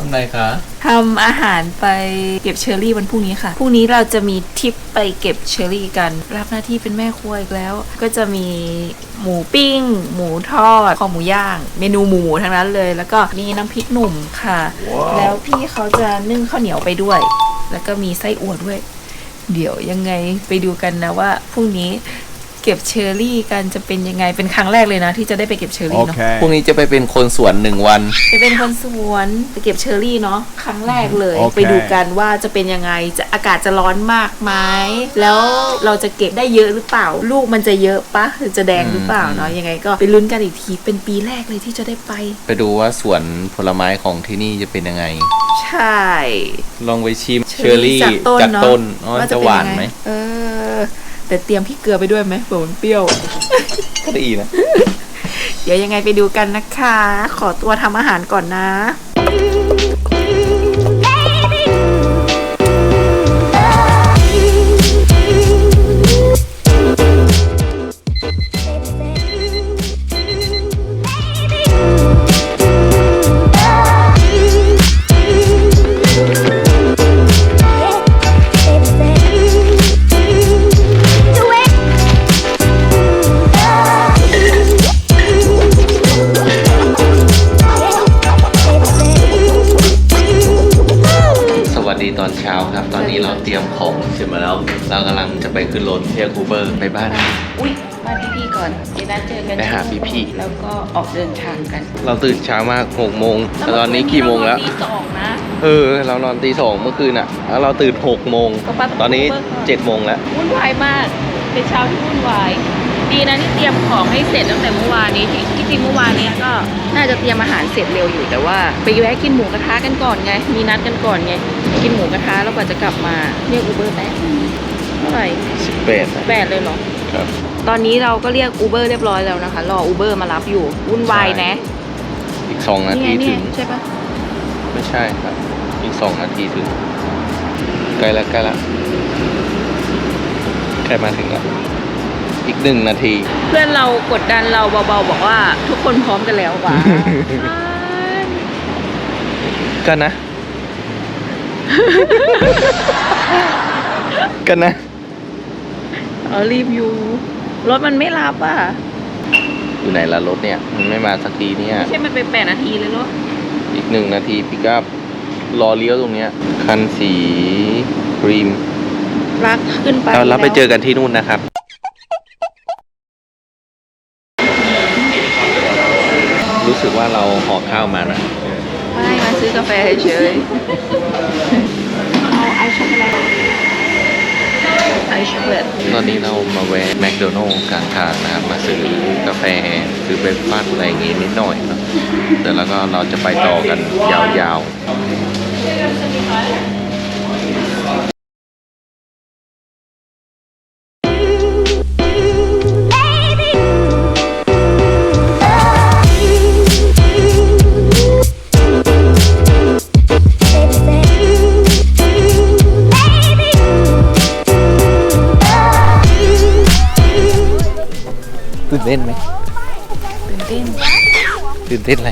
ทำไรคะทำอาหารไปเก็บเชอร์รี่วันพรุ่งนี้ค่ะพรุ่งนี้เราจะมีทริปไปเก็บเชอร์รี่กัน รับหน้าที่เป็นแม่ครัวอีกแล้ว ก็จะมีหมูปิ้ง หมูทอดคอหมูย่าง เมนูหมูทั้งนั้นเลย แล้วก็มีน้ำพริกหนุ่มค่ะแล้วพี่เขาจะนึ่งข้าวเหนียวไปด้วย แล้วก็มีไส้อั่วด้วย เดี๋ยวยังไงไปดูกันนะว่าพรุ่งนี้ เก็บเชอร์รี่กันจะเป็นยังไงเป็นครั้งแรกเลยนะ ที่จะได้ไปเก็บเชอร์รี่เนาะพรุ่งนี้จะไปเป็นคนสวนหนึ่งวันจะเป็นคนสวนไปเก็บเชอร์รี่เนาะครั้งแรกเลย โอเค ไปดูกันว่าจะเป็นยังไงจะอากาศจะร้อนมากไหมแล้วเราจะเก็บได้เยอะหรือเปล่า ลูกมันจะเยอะปะหรือจะแดงหรือเปล่าเนาะยังไงก็ไปลุ้นกันอีกทีเป็นปีแรกเลยที่จะได้ไป ไปดูว่าสวนผลไม้ของที่นี่จะเป็นยังไง ใช่ ลองไปชิมเชอร์รี่จากต้นจากเนาะต้นอ๋อว่าจะเป็หวานยังงไหมเออ แต่เตรียมพริกเกลือไปด้วยไหมเผื่อมันเปรี้ยว ก็ดีนะ เดี๋ยวยังไงไปดูกันนะคะ ขอตัวทำอาหารก่อนนะ เดินทางกันเราตื่นเช้ามากหกโมงแต่ตอนนี้กี่โมงแล้วตีสองนะ เออ เรานอนตีสองเมื่อคืนอะ แล้วเราตื่นหกโมง ก็ปั๊บตอนนี้เบิกก่อนเจ็ดโมงแล้ว วุ่นวายมากเป็นเช้าที่วุ่นวาย ดีนะที่เตรียมของให้เสร็จตั้งแต่เมื่อวานนี้ที่ที่จริงเมื่อวานเนี้ยก็น่าจะเตรียมอาหารเสร็จเร็วอยู่แต่ว่า ไปแวะกินหมูกระทะกันก่อนไง มีนัดกันก่อนไง กินหมูกระทะแล้วกว่าจะกลับมาเรียกอูเบอร์แป๊บเท่าไหร่สิบแปดแปดเลยเหรอ ครับ ตอนนี้เราก็เรียกอูเบอร์เรียบร้อยแล้วนะคะ รออูเบอร์มารับอยู่ วุ่นวายนะ อีกสองนานี่ไงทีเนี่ถึยงใช่ปะไม่ใช่ครับ อีกสองนาทีถึง ใกล้แล้วใกล้แล้วใกล้มาถึงแล้วอีกหนึ่งนาที เพื่อนเรากดดันเราเบาๆ บอกว่าทุกคนพร้อมกันแล้วว่ะ กันนะ กันนะเออ รีบอยู่รถมันไม่รับอะ อยู่ไหนละรถเนี่ย มันไม่มาสักทีเนี่ย ไม่ใช่มันเป็นแปดนาทีเลยเหรออีกหนึ่งนาทีปิกับรอเลี้ยวตรงเนี้ย คันสีครีมรักขึ้นไปเราเราไปแล้วเจอกันที่นู่นนะครับ รู้สึกว่าเราห่อข้าวมานะไม่มาซื้อกาแฟเฉยเอาไอช็อกโกแลต ไอช็อกโกแลตตอนนี้เรามาแวะแมคโดนัลล์กลางทางนะครับ มาซื้อกาแฟ ซื้อเบรคฟาสต์อะไรอย่างงี้นิดหน่อยเนอะแต่แล้วก็เราจะไปต่อกันยาวๆ ตื่นเต้นอะไร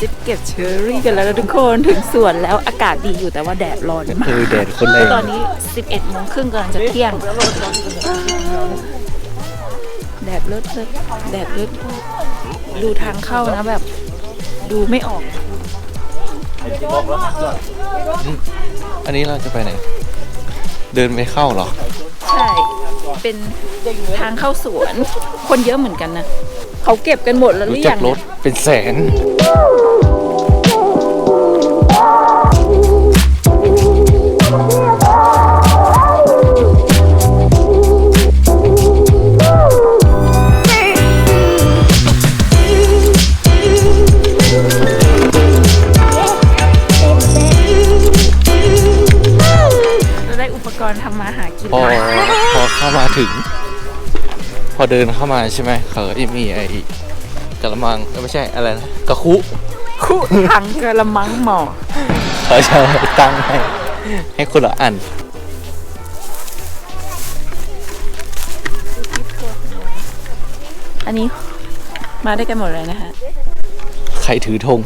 จะเก็บเชอร์รี่กันแล้วนะทุกคนถึงสวนแล้วอากาศดีอยู่แต่ว่าแดดร้อนมาเอกอแดดคนแรงตอนนี้ 11โมงครึ่งกำลังจะเที่ยง แดดเลิศเลิศแดดเลิศดูทางเข้านะแบบ ดูไม่ออก อันนี้เราจะไปไหน เดินไปเข้าเหรอ ใช่ เป็นทางเข้าสวน คนเยอะเหมือนกันนะ เขาเก็บกันหมดแล้วหรืรู้อจัยักงรถเป็นแสน เราได้อุปกรณ์ทำมาหากินพอแล้วพอเข้ามาถึง พอเดินเข้ามาใช่ไหมเขาก็จะมีไอ้กระมังเอ้ยไม่ใช่อะไรนะกระคุคู่ถังกระมังหมอเขาจะเอาไปตั้งให้ให้คนละอัน อันนี้มาได้วยกันหมดเลยนะคะ ใครถือธง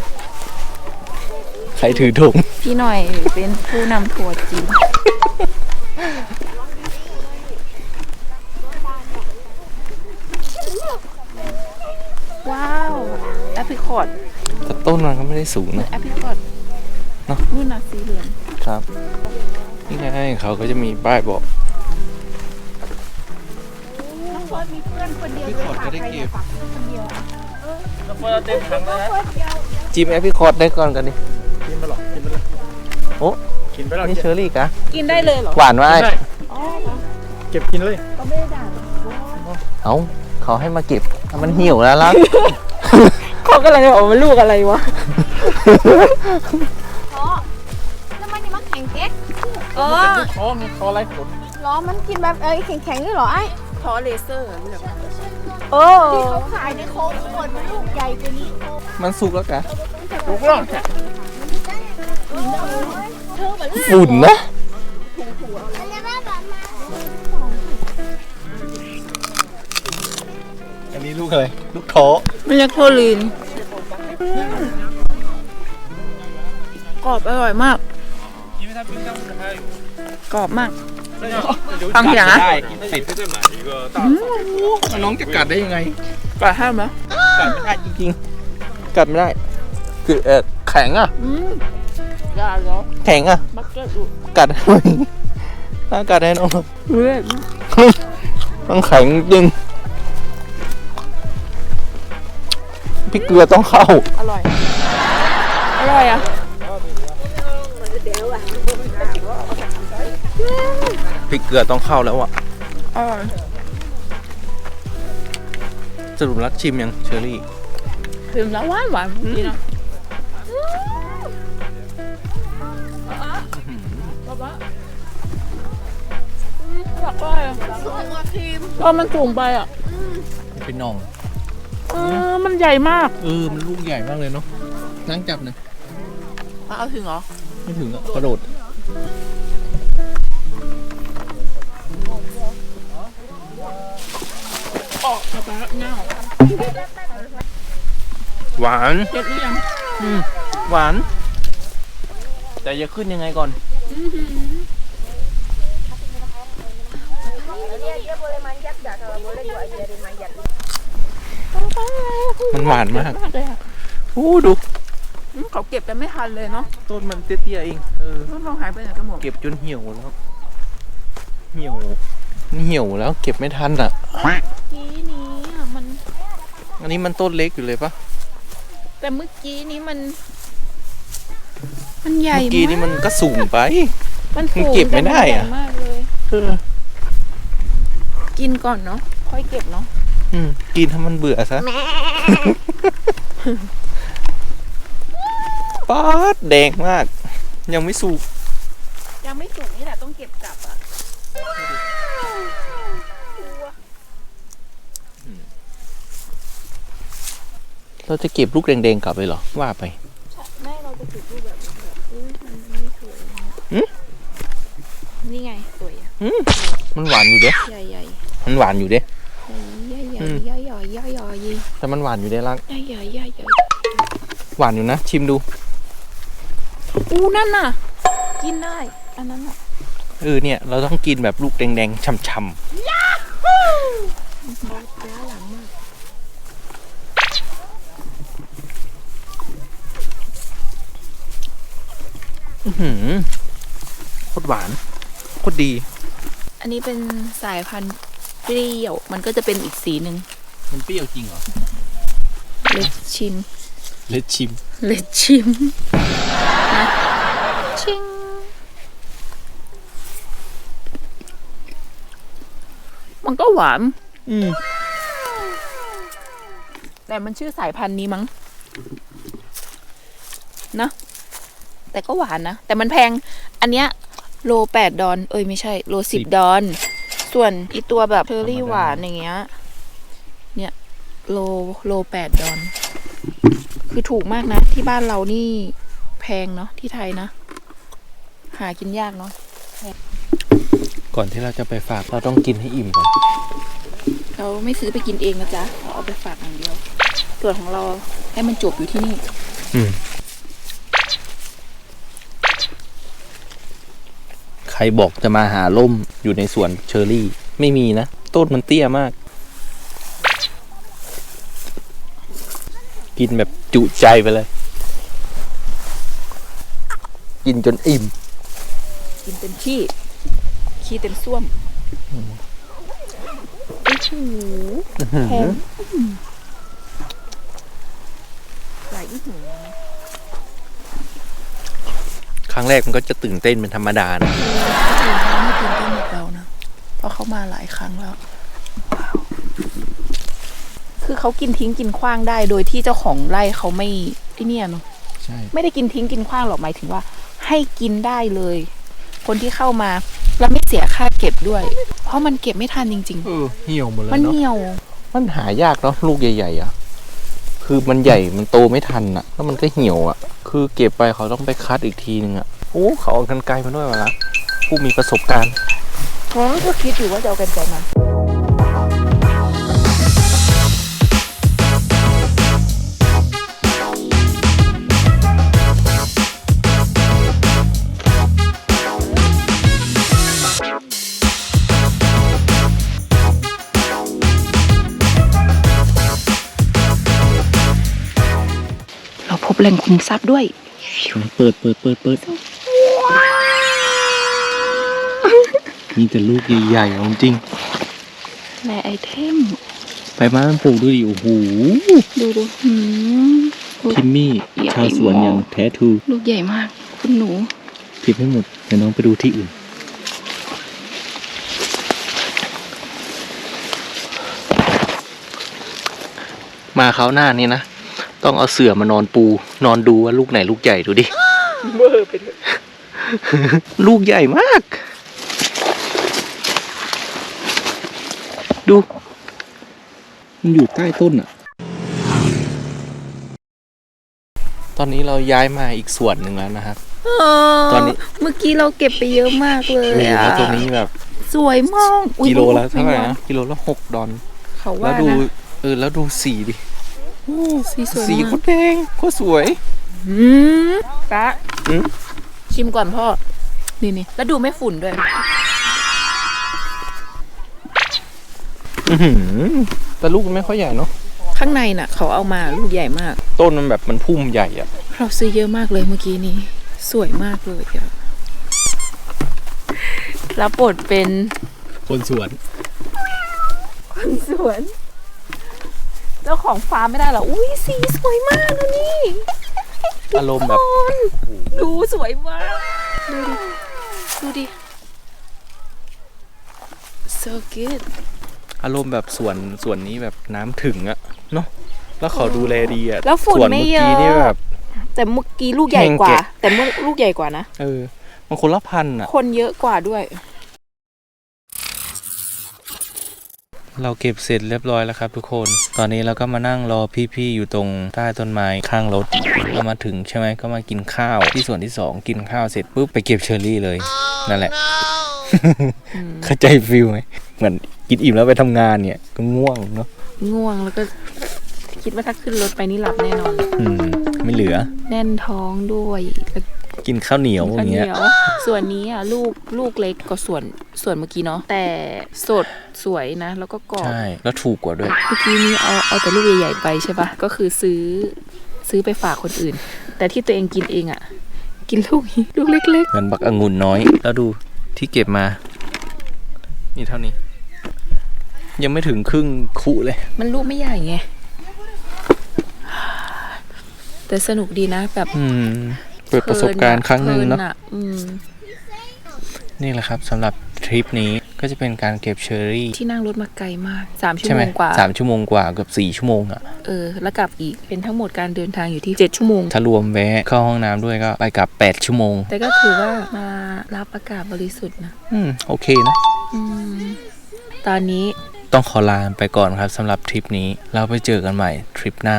รถือถุงพี่หน่อยเป็นผู้นำทัวร์จีน ไม่ได้สูงนะแอปริคอตเนอะนู่นนะสีเหลืองครับ นี่ไงเขาก็จะมีป้ายบอกน้องเฟิร์สมีเพื่อนคนเดียวพี่ขอดก็ได้เก็บคนเดียวจิมแอปพี่คอร์ดได้ก่อนกันดิกินไปหรอกินไปเลยโอ้กินไปหรอนี่เชอรี่กะกินได้เลยเหรอหวานไว้ได้อ๋อเก็บกินเลยก็ไม่ได้ด่าหรอกเอาเขาให้มาเก็บถ้ามันเหี่ยวแล้วล่ะ เขากำลังจะบอกว่าลูกอะไรวะอ๋อแล้วมันยังมาแข็งเก๊กเออคอมีคอไรขนล้อมันกินแบบเอ้ยแข็งๆด้วยเหรอไอ้ทอเลเซอร์เหรอแบบว่าโอ้ที่เขาขายในโค้กขวดมันลูกใหญ่กว่านี้มันสุกแล้วกะถูกแล้วฝุ่นนะอันนี้ลูกอะไร ลูกท้อไม่ใช่โคลีน กรอบอร่อยมาก กรอบมาก ฟังเสียงนะได้กินติดน้องจะกัดได้ยังไง กรอบห้ามไหมกัดไม่ได้จริงกัดไม่ได้ คือเออแข็งอะอืมอย่าเหรอแข็งอะ บักเก็ตดูกัดให้หน่อยถ้ากัดให้น้องเลือดต้องแข็งจริง พริกเกลือต้องเข้า อร่อย อร่อยอะพริกเกลือต้องเข้าแล้วอะ อร่อย สรุปแล้วชิมยังเชอรี่เค็มแล้วหวานหวานดีนะป๊าป๊าหลักว่าอะก็มันสูงไปอะ เป็นน่อง เออมันใหญ่มากเออ มันลูกใหญ่มากเลยเนาะนั่งจับหน่อยเอาถึงเหรอ ไม่ถึงอะกระโดดออกป๊าป๊าเน่าหวานเก็บหรือยังหวาน แต่จะขึ้นยังไงก่อน มันหวานมากมากเลยอะอู้ดูอืมเขาเก็บกันไม่ทันเลยเนาะต้นมันเตี้ยๆเองเออต้นทองหายไปไหนกันหมดเก็บจนเหี่ยวแล้วเหี่ยวเหี่ยวแล้วเก็บไม่ทันอะกี้นี้อะมัน อันนี้มันต้นเล็กอยู่เลยปะแต่เมื่อกี้นี้มัน มันใหญ่เมื่อกี้นี่มันก็สูงไป มันสูงมันเก็บไม่ได้อะแต่มันใหญ่มากเลยเออกินก่อนเนาะค่อยเก็บเนาะ อืมกินถ้ามันเบื่อซะป๊าดแดงมาก ยังไม่สุก ยังไม่สุกนี่แหละต้องเก็บกลับอะเราจะเก็บลูกแดงๆกลับเลยเหรอ ว่าไปแม่เราจะเก็บรูปแบบแบบอุ้ยมันไม่สวยนะหืมนี่ไงสวยอะมันหวานอยู่เด้ใหญ่ใหญ่มันหวานอยู่เด้ใหญ่ใหญ่ อืมใหญ่ใหญ่ใหญ่ใหญ่ใหญ่แต่มันหวานอยู่เด้ล่างใหญ่ใหญ่ใหญ่ใหญ่หวานอยู่นะ ชิมดู อู้นั่นน่ะ กินได้ อันนั้นอะเออเนี่ย เราต้องกินแบบลูกแดงๆช่ำๆอื้อหือโคตรหวานโคตรดี อันนี้เป็นสายพันธุ์ เปรี้ยว มันก็จะเป็นอีกสีหนึ่งมันเปรี้ยวจริงเหรอ เลดชิม เลดชิม เลดชิมนะชิงมันก็หวาน อืม แต่มันชื่อสายพันธุ์นี้มั้ง นะ แต่ก็หวานนะ แต่มันแพง อันเนี้ย โลแปดดอน เอ้ยไม่ใช่ โลสิบดอน ส่วนอีตัวแบบเชอร์รี่หวานอย่างเงี้ย เนี่ยโลโลแปดดอน คือถูกมากนะ ที่บ้านเรานี่แพงเนาะที่ไทยนะ หากินยากเนาะก่อนที่เราจะไปฝากเราต้องกินให้อิ่มก่อนเราไม่ซื้อไปกินเองนะจ๊ะเราเอาไปฝากอย่างเดียวส่วนของเราให้มันจบอยู่ที่นี่ อืม ใค รบอกจะมาหาล่มอยู่ในสวนเชอร์รี่ ไม่มีนะ ต้นมันเตี้ยมาก กินแบบจุใจไปเลย กินจนอิ่ม กินเต็มที่ ขี้เต็มส้วมโอ้โหแพงหลายอีหู ครั้งแรกมันก็จะตื่นเต้นเป็นธรรมดานะไม่ตื่นเต้นแบบเรานะเพราะเขามาหลายครั้งแล้ว คือเขากินทิ้งกินขว้างได้โดยที่เจ้าของไร่เขาไม่ไอเนี่ยเนาะใช่ไม่ได้กินทิ้งกินขว้างหรอกหมายถึงว่า ให้กินได้เลย คนที่เข้ามาแล้วไม่เสียค่าเก็บด้วย เพราะมันเก็บไม่ทันจริง เออเหี่ยวหมดเลๆยมันเนาะเหี่ยว มันหายากเนาะลูกใหญ่ๆอะ คือมันใหญ่มันโตไม่ทันอะ แล้วมันก็เหี่ยวอะ คือเก็บไปเขาต้องไปคัดอีกทีนึงอะโอ้เขาเอากันไกลมาด้วยวะละผู้มีประสบการณ์ผมก็คิดอยู่ว่าจะเอากันไกลมา แหล่งคุมทรัพย์ด้วย เปิดเปิดเปิดเปิดมีแต่ลูกใหญ่ๆเอาจริงแหล่ไอเทม ไปมามันปลูกดูดิโอ้โหดูดูหืมคิมมี่ใหญ่ชาวสวนอย่างแท้ทูลูกใหญ่มาก คุณหนูผิดไม่หมดเดี๋ยวน้องไปดูที่อื่นมาเขาวหน้านี่นะ ต้องเอาเสื่อมานอนปู นอนดูว่าลูกไหนลูกใหญ่ดูดิเบอร์ไปเถอะลูกใหญ่มาก ดูมันอยู่ใต้ต้นอะ ตอนนี้เราย้ายมาอีกส่วนหนึ่งแล้วนะครับ ตอนนี้ เมื่อกี้เราเก็บไปเยอะมากเลยโอ้โหอะแล้วตัวนี้แบบ สวยมากอุ๊ยกิโลละเท่าไหร่ม่นะกิโลละหกดอลเขาแล้ว่าวดูนะเออแล้วดูสีดิ โอ้สีสวยสีมาโคกตรแดงโคตรสวย อืมปะอืม ชิมก่อนพ่อ นี่นี่แล้วดูไม่ฝุ่นด้วย อื้อหือแต่ลูกมันไม่ค่อยใหญ่เนาะข้างในน่ะ เขาเอามาลูกใหญ่มาก ต้นมันแบบมันพุ่มใหญ่อะเราซื้อเยอะมากเลยเมื่อกี้นี้ สวยมากเลยอะรับบทเป็นคนสวนคนสวน เจ้าของฟาร์มไม่ได้เหรอ อุ้ยสีสวยมากนะนี่อารมณ์แบบดูสวยมาก ดูดิ ดูดิ so good อารมณ์แบบสวนสวนนี้แบบน้ำถึงอะเนาะแล้วเขาดูแลดีอะแล้วฝุ่นส่วนไม่เมื่อเยอะกี้นี่แบบแต่เมื่อกี้ลูกใหญ่กว่าแห้งแกะแต่เมื่อลูกใหญ่กว่านะเออมันคนละพันอะคนเยอะกว่าด้วย เราเก็บเสร็จเรียบร้อยแล้วครับทุกคน ตอนนี้เราก็มานั่งรอพี่ๆอยู่ตรงใต้ต้นไม้ข้างรถเรามาถึงใช่ไหมก็มากินข้าวที่ส่วนที่สองกินข้าวเสร็จปุ๊บไปเก็บเชอร์รี่เลย นั่นแหละ เข้าใจฟิลไหมเหมือนกินอิ่มแล้วไปทำงานเนี่ยก็ง่วงเนาะง่วงแล้วก็คิดว่าถ้าขึ้นรถไปนี่หลับแน่นอน อืม ไม่เหลือ แน่นท้องด้วยแล้ว กินข้าวเหนียวอข้าวย่างเหนีเงี้ยยวส่วนนี้อะลูกลูกเล็กกว่าส่วนส่วนเมื่อกี้เนาะแต่สดสวยนะ แล้วก็กรอบใช่แล้วถูกกว่าด้วย เมื่อกี้นี้เอาเอาแต่ลูกใหญ่ๆไปใช่ปะก็คือซื้อซื้อไปฝากคนอื่น แต่ที่ตัวเองกินเองอะ กินลูกนี้ลูกเล็กเหมือนบักองุ่นน้อย แล้วดูที่เก็บมา นี่เท่านี้ ยังไม่ถึงครึ่งคุเลยๆมันลูกไม่ใหญ่ไงแต่สนุกดีนะแบบอืม เปิดประสบการณ์ครั้งหนึ่งเนาะพลิอืมนี่แหละครับสำหรับทริปนี้ก็จะเป็นการเก็บเชอร์รี่ ที่นั่งรถมาไกลมากสามชั่วใช่ไหโมมงกว่าสามชั่วโมงกว่าเกือบสี่ชั่วโมงอะเออแล้วกลับอีกเป็นทั้งหมดการเดินทางอยู่ที่เจ็ดชั่วโมงถ้ารวมแวะเข้าห้องน้ำด้วยก็ไปกลับแปดชั่วโมง แต่ก็ถือว่ามารับอากาศบริสุทธิ์นะอืมโอเคนะอืมตอนนี้ต้องขอลาไปก่อนครับสำหรับทริปนี้เราไปเจอกันใหม่ทริปหน้า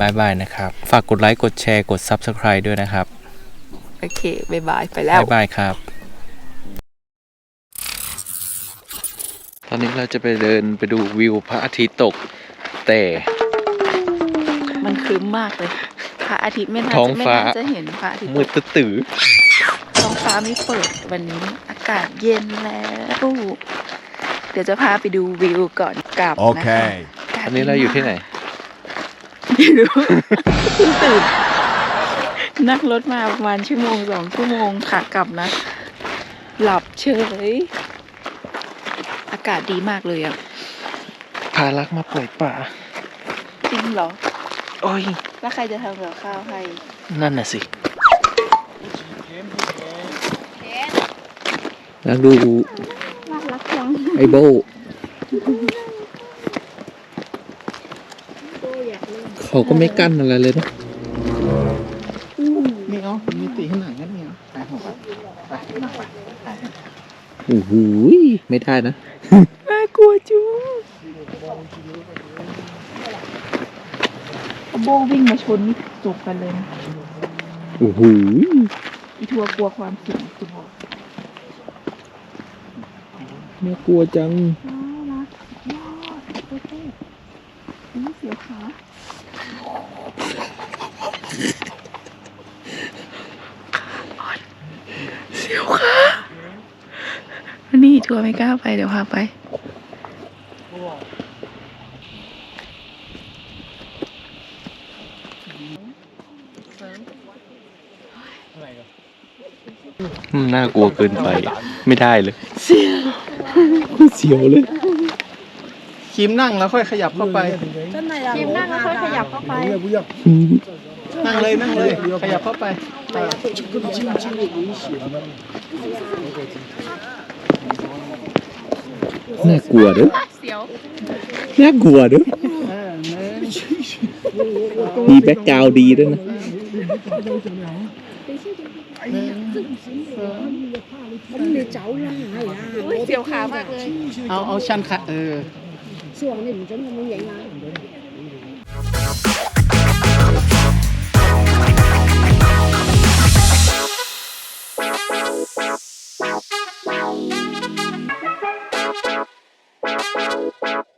บายบายนะครับ ฝากกดไลค์กดแชร์กด Subscribe ด้วยนะครับ โอเคบายบายไปแล้ว บายบายครับ ตอนนี้เราจะไปเดินไปดูวิวพระอาทิตย์ตก แต่มันครึ้มมากเลย พระอาทิตย์ไม่น่าท้องจะไม่ฟ้า น่าจะเห็นพระอาทิตย์มืดตื้อท้องฟ้าฟ้าไม่เปิดวันนี้ อากาศเย็นแล้ว เดี๋ยวจะพาไปดูวิวก่อนกลับนะคะกศอันนี้เราอยู่ที่ไหน ไม่รู้เพิ่งตื่นนั่งรถมาประมาณชั่วโมงสองชั่วโมงขากลับนะ หลับเฉย อากาศดีมากเลยอะ พารักมาปล่อยป่า จริงเหรอ โอ้ย แล้วใครจะทำกับข้าวให้ นั่นน่ะสิแล้วดูน่ารักจังไอโบ เขาก็ไม่กั้นอะไรเลยนะนี่เอามีตีข้างหลังกันเนี่ยไปหัวไปนั่งไปโอ้โหไม่ได้นะน่ากลัวจุ๊งโบวิ่งมาชนนี่จบกันเลยนะโอ้โหอีทัวร์กลัวความเสี่ยงคุณบอกน่ากลัวจัง นี่เสียวขา เสียวขา นี่ทัวร์ไม่กล้าไปเดี๋ยวพาไปน่ากลัวเกินไป ไม่ได้เลยเสียวเสียวเลย คิมนั่งแล้วค่อยขยับเข้าไป ทีมนั่งแล้วค่อยขยับเข้าไป นั่งเลยนั่งเลย ขยับเข้าไป น่ากลัวเด้อเสียวน่ากลัวเด้อมีแบ็กกราวดีด้วยนะเสียวขามากเลย เอาเอาชั้นค่ะเออช่วงนี้มันจะมันใหญ่มาก Thank you. Thank you.